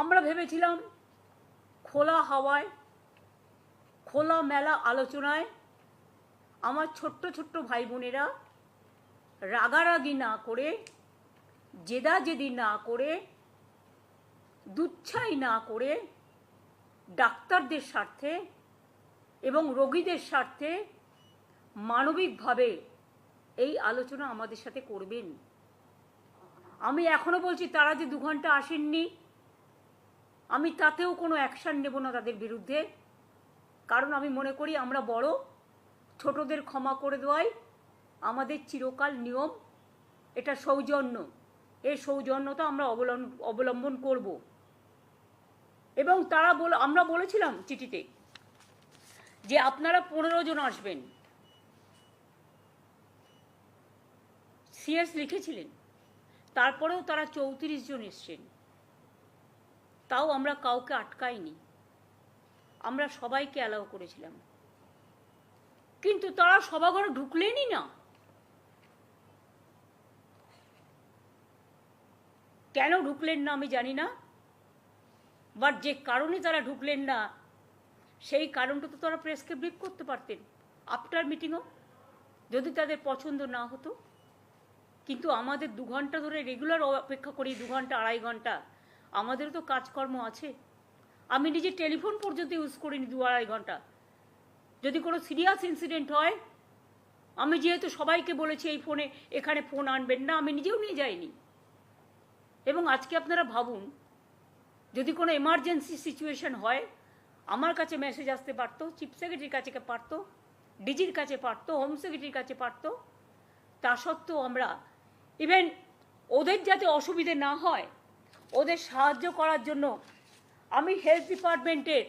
আমরা ভেবেছিলাম খোলা হাওয়ায়, খোলা মেলা আলোচনায় আমার ছোট্ট ছোট্ট ভাই বোনেরা রাগারাগি না করে, জেদাজেদি না করে, দুচ্ছাই না করে ডাক্তারদের স্বার্থে এবং রোগীদের স্বার্থে মানবিকভাবে এই আলোচনা আমাদের সাথে করবেন। আমি এখনও বলছি তারা যে দু ঘণ্টা আসেননি আমি তাতেও কোনো অ্যাকশান নেব না তাদের বিরুদ্ধে। কারণ আমি মনে করি আমরা বড়, ছোটদের ক্ষমা করে দেওয়াই আমাদের চিরকাল নিয়ম। এটা সৌজন্য। এই সৌজন্যতা আমরা অবলম্বন করব। এবং তারা বল, আমরা বলেছিলাম চিঠিতে যে আপনারা পনেরো জন আসবেন। সিএস লিখেছিলেন। তারপরেও তারা চৌত্রিশ জন এসছেন। তাও আমরা কাউকে আটকাইনি। আমরা সবাইকে অ্যালাউ করেছিলাম। কিন্তু তারা সভাঘরে ঢুকলেনই না। কেন ঢুকলেন না আমি জানি না। বাট যে কারণে তারা ঢুকলেন না, সেই কারণটা তো তারা প্রেসকে ব্রিফ করতে পারতেন। আফটার মিটিংও যদি তাদের পছন্দ না হতো। কিন্তু আমাদের দু ঘণ্টা ধরে রেগুলার অপেক্ষা করি, দু ঘণ্টা, আড়াই ঘণ্টা আমাদেরও তো কাজকর্ম আছে। আমি নিজে টেলিফোন পর্যন্ত ইউজ করিনি দু আড়াই ঘণ্টা। যদি কোনো সিরিয়াস ইনসিডেন্ট হয়, আমি যেহেতু সবাইকে বলেছি এই ফোনে, এখানে ফোন আনবেন না, আমি নিজেও নিয়ে যাইনি। এবং আজকে আপনারা ভাবুন, যদি কোনো এমার্জেন্সি সিচুয়েশন হয়, আমার কাছে মেসেজ আসতে পারতো চিফ সেক্রেটারির কাছে পারতো ডিজির কাছে পারতো হোম সেক্রেটারির কাছে পারতো, তা সত্ত্বেও আমরা ইভেন ওদের যাতে অসুবিধে না হয় ওদের সাহায্য করার জন্য আমি হেলথ ডিপার্টমেন্টের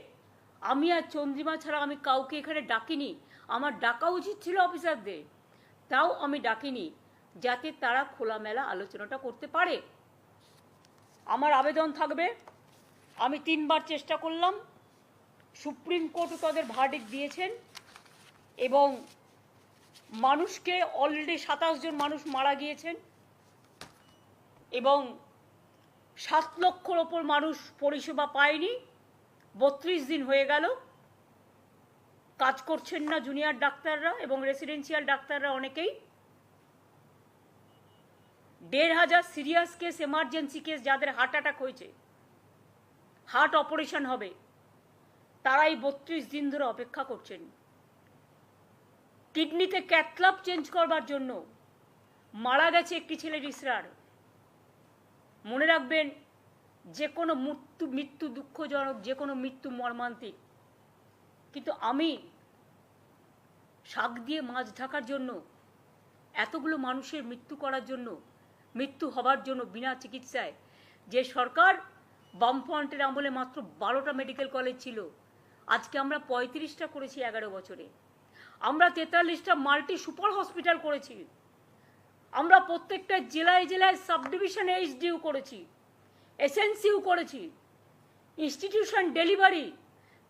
আমি আর চন্দ্রিমা ছাড়া আমি কাউকে এখানে ডাকিনি। আমার ডাকা উচিত ছিল অফিসারদের তাও আমি ডাকিনি, যাতে তারা খোলামেলা আলোচনাটা করতে পারে। আমার আবেদন থাকবে। আমি তিনবার চেষ্টা করলাম। সুপ্রিম কোর্টও তাদের ভার্ডিক দিয়েছেন এবং মানুষকে অলরেডি সাতাশ জন মানুষ মারা গিয়েছেন এবং সাত লক্ষর ওপর মানুষ পরিষেবা পায়নি। বত্রিশ দিন হয়ে গেল। কাজ করছেন না জুনিয়র ডাক্তাররা এবং রেসিডেন্সিয়াল ডাক্তাররা অনেকেই। দেড় হাজার সিরিয়াস কেস, এমার্জেন্সি কেস যাদের হার্ট অ্যাটাক হয়েছে। হার্ট অপারেশন হবে। তারাই বত্রিশ দিন ধরে অপেক্ষা করছেন। কিডনিতে ক্যাথলাপ চেঞ্জ করবার জন্য মারা গেছে একটি ছেলের ইসরার। মনে রাখবেন, যে কোনো মৃত্যু মৃত্যু দুঃখজনক, যে কোনো মৃত্যু মর্মান্তিক। কিন্তু আমি শাক দিয়ে মাছ ঢাকার জন্য, এতগুলো মানুষের মৃত্যু করার জন্য, মৃত্যু হবার জন্য বিনা চিকিৎসায়, যে সরকার বামফ্রন্টের আমলে মাত্র বারোটা মেডিকেল কলেজ ছিল, আজকে আমরা পঁয়ত্রিশটা করেছি এগারো বছরে। আমরা তেতাল্লিশটা মাল্টি সুপার হসপিটাল করেছি। আমরা প্রত্যেকটা জেলায় জেলায় সাব ডিভিশন এইচডিউ করেছি এসএনসিউ করেছি ইনস্টিটিউশন ডেলিভারি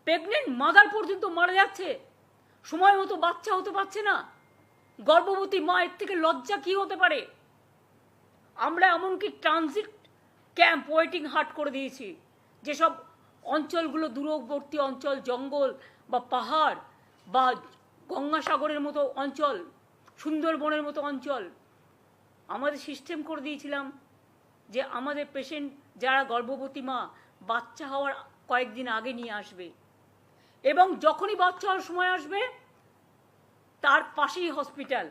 প্রেগনেন্ট মাদার পর্যন্ত মারা যাচ্ছে, সময় মতো বাচ্চা হতে পারছে না, গর্ভবতী মায়ের থেকে লজ্জা কি হতে পারে? আমরা এমনকি ট্রানজিট ক্যাম্প ওয়েটিং হাট করে দিয়েছি, যেসব অঞ্চলগুলো দূরবর্তী অঞ্চল, জঙ্গল বা পাহাড় বা গঙ্গাসাগরের মতো অঞ্চল, সুন্দরবনের মতো অঞ্চল আমাদের সিস্টেম করে দিয়েছিলাম যে আমাদের পেশেন্ট যারা গর্ভবতী মা, বাচ্চা হওয়ার কয়েকদিন আগে নিয়ে আসবে। এবং যখনই বাচ্চা হওয়ার সময় আসবে, তার পাশেই হসপিটাল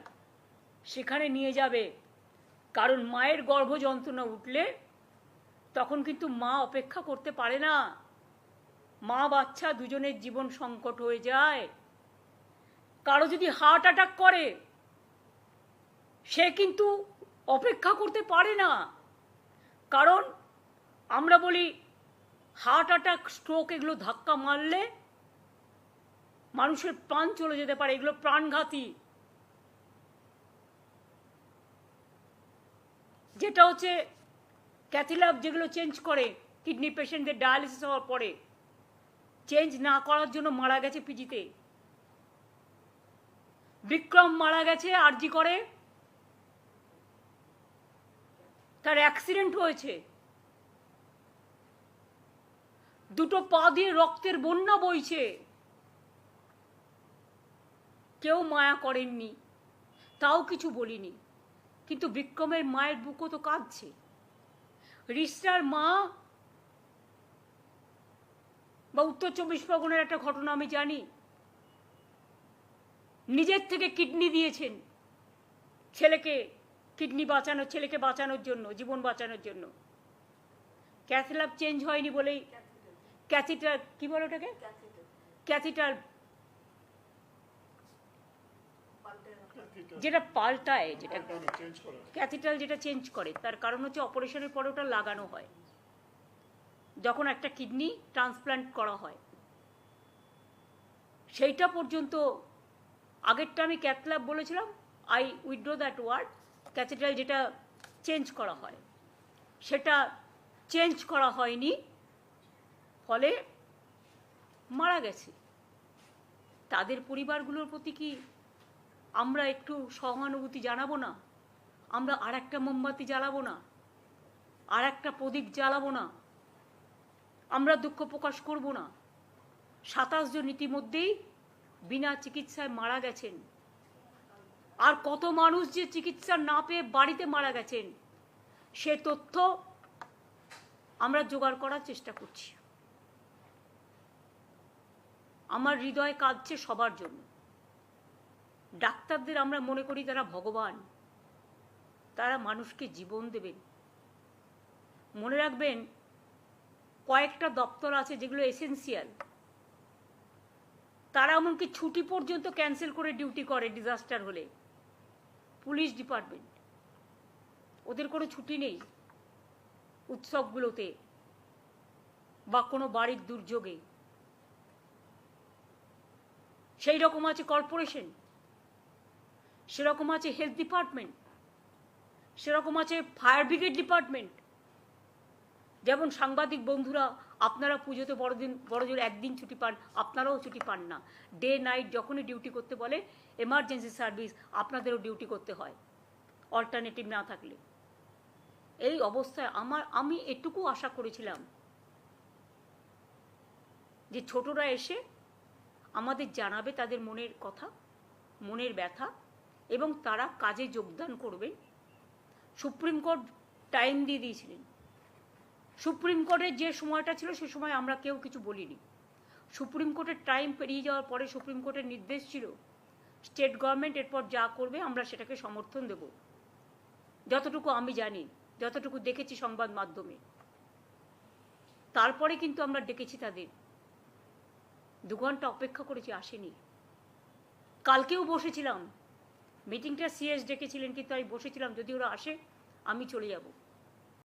সেখানে নিয়ে যাবে। কারণ মায়ের গর্ভ যন্ত্রণা উঠলে তখন কিন্তু মা অপেক্ষা করতে পারে না। মা, বাচ্চা দুজনের জীবন সংকট হয়ে যায়। কারও যদি হার্ট অ্যাটাক করে, সে কিন্তু অপেক্ষা করতে পারে না। কারণ আমরা বলি হার্ট অ্যাটাক স্ট্রোক এগুলো ধাক্কা মারলে মানুষের প্রাণ চলে যেতে পারে, এগুলো প্রাণঘাতী। যেটা হচ্ছে ক্যাথিল্যাব যেগুলো চেঞ্জ করে কিডনি পেশেন্টদের ডায়ালিসিস হওয়ার পরে চেঞ্জ না করার জন্য মারা গেছে পিজিতে বিক্রম মারা গেছে আরজি করে। তার অ্যাক্সিডেন্ট হয়েছে। দুটো পা দিয়ে রক্তের বন্যা বইছে। কেউ মায়া করেননি, তাও কিছু বলিনি। কিন্তু বিক্রমের মায়ের বুকও তো কাঁদছে। রিস্টার মা, বা উত্তর চব্বিশ পরগনার একটা ঘটনা আমি জানি। নিজের থেকে কিডনি দিয়েছেন ছেলেকে। কিডনি বাঁচানোর ছেলেকে বাঁচানোর জন্য জীবন বাঁচানোর জন্য। ক্যাথল্যাব চেঞ্জ হয়নি বলেই ক্যাথিটার কি বলো ওটাকে? ক্যাথিটার যেটা পাল্টায় যেটা চেঞ্জ ক্যাথিটাল যেটা চেঞ্জ করে তার কারণ হচ্ছে অপারেশনের পরে ওটা লাগানো হয়। যখন একটা কিডনি ট্রান্সপ্লান্ট করা হয়। সেইটা পর্যন্ত আগেরটা আমি ক্যাথল্যাব বলেছিলাম আই উইড্রো দ্যাট ওয়ার্ড ক্যাথিটাল যেটা চেঞ্জ করা হয়, সেটা চেঞ্জ করা হয়নি, ফলে মারা গেছে। তাদের পরিবারগুলোর প্রতি কি আমরা একটু সহানুভূতি জানাব না? আমরা আর একটা মোমবাতি জ্বালাবো না? আর একটা প্রদীপ জ্বালাবো না? আমরা দুঃখ প্রকাশ করব না? সাতাশ জন ইতিমধ্যেই বিনা চিকিৎসায় মারা গেছেন। আর কত মানুষ যে চিকিৎসা না পেয়ে বাড়িতে মারা গেছেন, সে তথ্য আমরা জোগাড় করার চেষ্টা করছি। আমার হৃদয় কাঁদছে সবার জন্য। ডাক্তারদের আমরা মনে করি তারা ভগবান। তারা মানুষকে জীবন দেবেন। মনে রাখবেন, কয়েকটা দপ্তর আছে যেগুলো এসেন্সিয়াল তারা এমনকি ছুটি পর্যন্ত ক্যান্সেল করে ডিউটি করে ডিজাস্টার হলে। Police department. ওদের কোনো ছুটি নেই উৎসবগুলোতে বা কোনো বাড়ির দুর্যোগে। সেই রকম আছে কর্পোরেশন, সেরকম আছে হেলথ ডিপার্টমেন্ট, সেরকম আছে ফায়ার ব্রিগেড ডিপার্টমেন্ট যেমন সাংবাদিক বন্ধুরা, আপনারা পুজোতে বড়দিন, বড়জোর একদিন ছুটি পান, আপনারাও ছুটি পান না। ডে নাইট যখনই ডিউটি করতে বলে এমার্জেন্সি সার্ভিস আপনাদেরও ডিউটি করতে হয় অল্টারনেটিভ না থাকলে। এই অবস্থায় আমার, আমি এটুকু আশা করেছিলাম যে ছোটরা এসে আমাদের জানাবে তাদের মনের কথা, মনের ব্যথা, এবং তারা কাজে যোগদান করবেন। সুপ্রিম কোর্ট টাইম দিয়ে দিয়েছিলেন। সুপ্রিম কোর্টের যে সময়টা ছিল সে সময় আমরা কেউ কিছু বলিনি। সুপ্রিম কোর্টের টাইম পেরিয়ে যাওয়ার পরে সুপ্রিম কোর্টের নির্দেশ ছিল স্টেট গভর্নমেন্ট এরপর যা করবে আমরা সেটাকে সমর্থন দেব। যতটুকু আমি জানি, যতটুকু দেখেছি সংবাদ মাধ্যমে। তারপরে কিন্তু আমরা ডেকেছি তাদের। দু ঘণ্টা অপেক্ষা করেছি, আসেনি। কালকেও বসেছিলাম। মিটিংটা সিএস ডেকেছিলেন, কিন্তু আমি বসেছিলাম, যদি ওরা আসে, আমি চলে যাব।